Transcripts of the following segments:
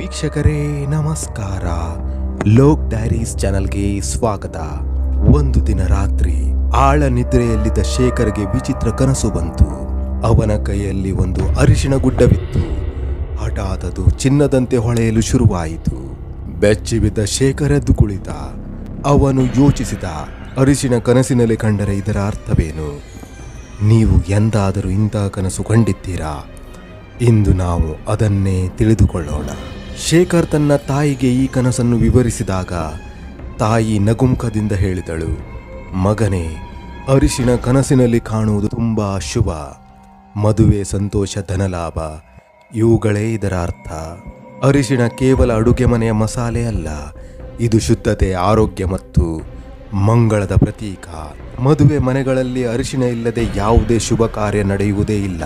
ವೀಕ್ಷಕರೇ, ನಮಸ್ಕಾರ. ಲೋಕ್ ಡೈರೀಸ್ ಚಾನಲ್ಗೆ ಸ್ವಾಗತ. ಒಂದು ದಿನ ರಾತ್ರಿ, ಆಳ ನಿದ್ರೆಯಲ್ಲಿದ್ದ ಶೇಖರ್ಗೆ ವಿಚಿತ್ರ ಕನಸು ಬಂತು. ಅವನ ಕೈಯಲ್ಲಿ ಒಂದು ಅರಿಶಿಣ ಗುಡ್ಡವಿತ್ತು. ಹಠಾತ್ ಅದು ಚಿನ್ನದಂತೆ ಹೊಳೆಯಲು ಶುರುವಾಯಿತು. ಬೆಚ್ಚಿ ಬಿದ್ದ ಶೇಖರ್ ಎದ್ದು ಕುಳಿತ. ಅವನು ಯೋಚಿಸಿದ, ಅರಿಶಿಣ ಕನಸಿನಲ್ಲಿ ಕಂಡರೆ ಇದರ ಅರ್ಥವೇನು? ನೀವು ಎಂದಾದರೂ ಇಂತಹ ಕನಸು ಕಂಡಿದ್ದೀರಾ? ಇಂದು ನಾವು ಅದನ್ನೇ ತಿಳಿದುಕೊಳ್ಳೋಣ. ಶೇಖರ್ ತನ್ನ ತಾಯಿಗೆ ಈ ಕನಸನ್ನು ವಿವರಿಸಿದಾಗ ತಾಯಿ ನಗುಮುಖದಿಂದ ಹೇಳಿದಳು, ಮಗನೇ ಅರಿಶಿನ ಕನಸಿನಲ್ಲಿ ಕಾಣುವುದು ತುಂಬ ಶುಭ ಮದುವೆ ಸಂತೋಷ ಧನಲಾಭ, ಇವುಗಳೇ ಇದರ ಅರ್ಥ. ಅರಿಶಿನ ಕೇವಲ ಅಡುಗೆ ಮನೆಯ ಮಸಾಲೆ ಅಲ್ಲ, ಇದು ಶುದ್ಧತೆ, ಆರೋಗ್ಯ ಮತ್ತು ಮಂಗಳದ ಪ್ರತೀಕ. ಮದುವೆ ಮನೆಗಳಲ್ಲಿ ಅರಿಶಿಣ ಇಲ್ಲದೆ ಯಾವುದೇ ಶುಭ ಕಾರ್ಯ ನಡೆಯುವುದೇ ಇಲ್ಲ.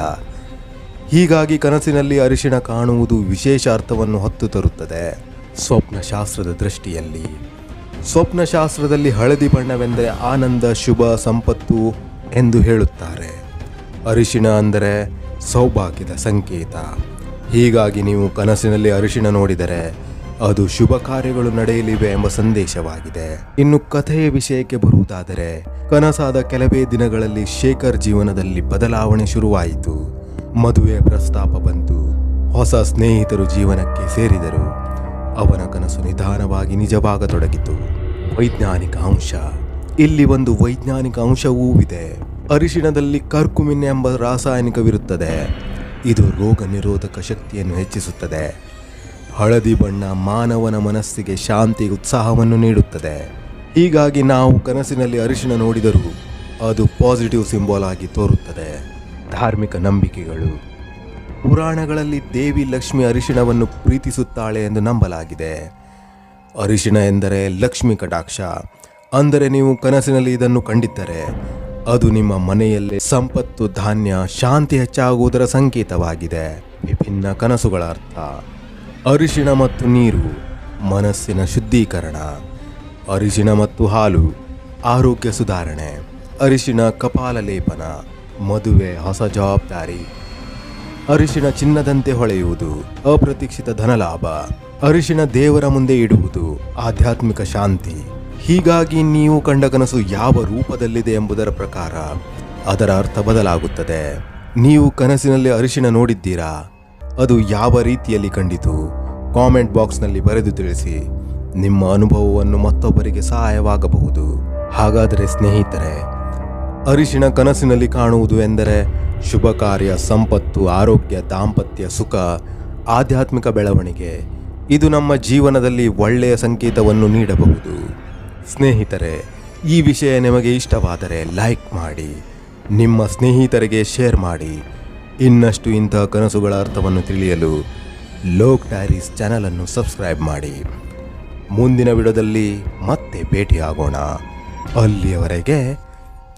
ಹೀಗಾಗಿ ಕನಸಿನಲ್ಲಿ ಅರಿಶಿಣ ಕಾಣುವುದು ವಿಶೇಷ ಅರ್ಥವನ್ನು ಹೊತ್ತು ತರುತ್ತದೆ. ಸ್ವಪ್ನಶಾಸ್ತ್ರದ ದೃಷ್ಟಿಯಲ್ಲಿ, ಸ್ವಪ್ನಶಾಸ್ತ್ರದಲ್ಲಿ ಹಳದಿ ಬಣ್ಣವೆಂದರೆ ಆನಂದ, ಶುಭ, ಸಂಪತ್ತು ಎಂದು ಹೇಳುತ್ತಾರೆ. ಅರಿಶಿಣ ಅಂದರೆ ಸೌಭಾಗ್ಯದ ಸಂಕೇತ. ಹೀಗಾಗಿ ನೀವು ಕನಸಿನಲ್ಲಿ ಅರಿಶಿಣ ನೋಡಿದರೆ ಅದು ಶುಭ ಕಾರ್ಯಗಳು ನಡೆಯಲಿವೆ ಎಂಬ ಸಂದೇಶವಾಗಿದೆ. ಇನ್ನು ಕಥೆಯ ವಿಷಯಕ್ಕೆ ಬರುವುದಾದರೆ, ಕನಸಾದ ಕೆಲವೇ ದಿನಗಳಲ್ಲಿ ಶೇಖರ್ ಜೀವನದಲ್ಲಿ ಬದಲಾವಣೆ ಶುರುವಾಯಿತು. ಮದುವೆಯ ಪ್ರಸ್ತಾಪ ಬಂತು. ಹೊಸ ಸ್ನೇಹಿತರು ಜೀವನಕ್ಕೆ ಸೇರಿದರು. ಅವನ ಕನಸು ನಿಧಾನವಾಗಿ ನಿಜವಾಗತೊಡಗಿತು. ವೈಜ್ಞಾನಿಕ ಅಂಶ. ಇಲ್ಲಿ ಒಂದು ವೈಜ್ಞಾನಿಕ ಅಂಶವೂ ಇದೆ ಅರಿಶಿಣದಲ್ಲಿ ಕರ್ಕುಮಿನ್ ಎಂಬ ರಾಸಾಯನಿಕವಿರುತ್ತದೆ ಇದು ರೋಗ ನಿರೋಧಕ ಶಕ್ತಿಯನ್ನು ಹೆಚ್ಚಿಸುತ್ತದೆ. ಹಳದಿ ಬಣ್ಣ ಮಾನವನ ಮನಸ್ಸಿಗೆ ಶಾಂತಿ, ಉತ್ಸಾಹವನ್ನು ನೀಡುತ್ತದೆ. ಹೀಗಾಗಿ ನಾವು ಕನಸಿನಲ್ಲಿ ಅರಿಶಿಣ ನೋಡಿದರೂ ಅದು ಪಾಸಿಟಿವ್ ಸಿಂಬಲ್ ಆಗಿ ತೋರುತ್ತದೆ. ಧಾರ್ಮಿಕ ನಂಬಿಕೆಗಳು. ಪುರಾಣಗಳಲ್ಲಿ ದೇವಿ ಲಕ್ಷ್ಮಿ ಅರಿಶಿಣವನ್ನು ಪ್ರೀತಿಸುತ್ತಾಳೆ ಎಂದು ನಂಬಲಾಗಿದೆ. ಅರಿಶಿಣ ಎಂದರೆ ಲಕ್ಷ್ಮಿ ಕಟಾಕ್ಷ. ಅಂದರೆ ನೀವು ಕನಸಿನಲ್ಲಿ ಇದನ್ನು ಕಂಡಿದ್ದರೆ, ಅದು ನಿಮ್ಮ ಮನೆಯಲ್ಲೇ ಸಂಪತ್ತು, ಧಾನ್ಯ, ಶಾಂತಿ ಹೆಚ್ಚಾಗುವುದರ ಸಂಕೇತವಾಗಿದೆ. ವಿಭಿನ್ನ ಕನಸುಗಳ ಅರ್ಥ. ಅರಿಶಿಣ ಮತ್ತು ನೀರು, ಮನಸ್ಸಿನ ಶುದ್ಧೀಕರಣ. ಅರಿಶಿಣ ಮತ್ತು ಹಾಲು, ಆರೋಗ್ಯ ಸುಧಾರಣೆ. ಅರಿಶಿಣ ಕಪಾಲ ಲೇಪನ ಮದುವೆ, ಹೊಸ ಜವಾಬ್ದಾರಿ. ಅರಿಶಿನ ಚಿನ್ನದಂತೆ ಹೊಳೆಯುವುದು ಅಪ್ರತೀಕ್ಷಿತ ಧನಲಾಭ. ಅರಿಶಿನ ದೇವರ ಮುಂದೆ ಇಡುವುದು ಆಧ್ಯಾತ್ಮಿಕ ಶಾಂತಿ. ಹೀಗಾಗಿ ನೀವು ಕಂಡ ಕನಸು ಯಾವ ರೂಪದಲ್ಲಿದೆ ಎಂಬುದರ ಪ್ರಕಾರ ಅದರ ಅರ್ಥ ಬದಲಾಗುತ್ತದೆ. ನೀವು ಕನಸಿನಲ್ಲಿ ಅರಿಶಿನ ನೋಡಿದ್ದೀರಾ? ಅದು ಯಾವ ರೀತಿಯಲ್ಲಿ ಕಂಡಿತು? ಕಾಮೆಂಟ್ ಬಾಕ್ಸ್ನಲ್ಲಿ ಬರೆದು ತಿಳಿಸಿ. ನಿಮ್ಮ ಅನುಭವವನ್ನು ಮತ್ತೊಬ್ಬರಿಗೆ ಸಹಾಯವಾಗಬಹುದು. ಹಾಗಾದರೆ ಸ್ನೇಹಿತರೆ ಅರಿಶಿಣ ಕನಸಿನಲ್ಲಿ ಕಾಣುವುದು ಎಂದರೆ ಶುಭ ಕಾರ್ಯ, ಸಂಪತ್ತು, ಆರೋಗ್ಯ, ದಾಂಪತ್ಯ, ಸುಖ, ಆಧ್ಯಾತ್ಮಿಕ ಬೆಳವಣಿಗೆ. ಇದು ನಮ್ಮ ಜೀವನದಲ್ಲಿ ಒಳ್ಳೆಯ ಸಂಕೇತವನ್ನು ನೀಡಬಹುದು. ಸ್ನೇಹಿತರೆ, ಈ ವಿಷಯ ನಿಮಗೆ ಇಷ್ಟವಾದರೆ ಲೈಕ್ ಮಾಡಿ, ನಿಮ್ಮ ಸ್ನೇಹಿತರಿಗೆ ಶೇರ್ ಮಾಡಿ. ಇನ್ನಷ್ಟು ಇಂತಹ ಕನಸುಗಳ ಅರ್ಥವನ್ನು ತಿಳಿಯಲು ಲೋಕ್ ಡೈರೀಸ್ ಚಾನಲನ್ನು ಸಬ್ಸ್ಕ್ರೈಬ್ ಮಾಡಿ. ಮುಂದಿನ ವಿಡಿಯೋದಲ್ಲಿ ಮತ್ತೆ ಭೇಟಿಯಾಗೋಣ. ಅಲ್ಲಿಯವರೆಗೆ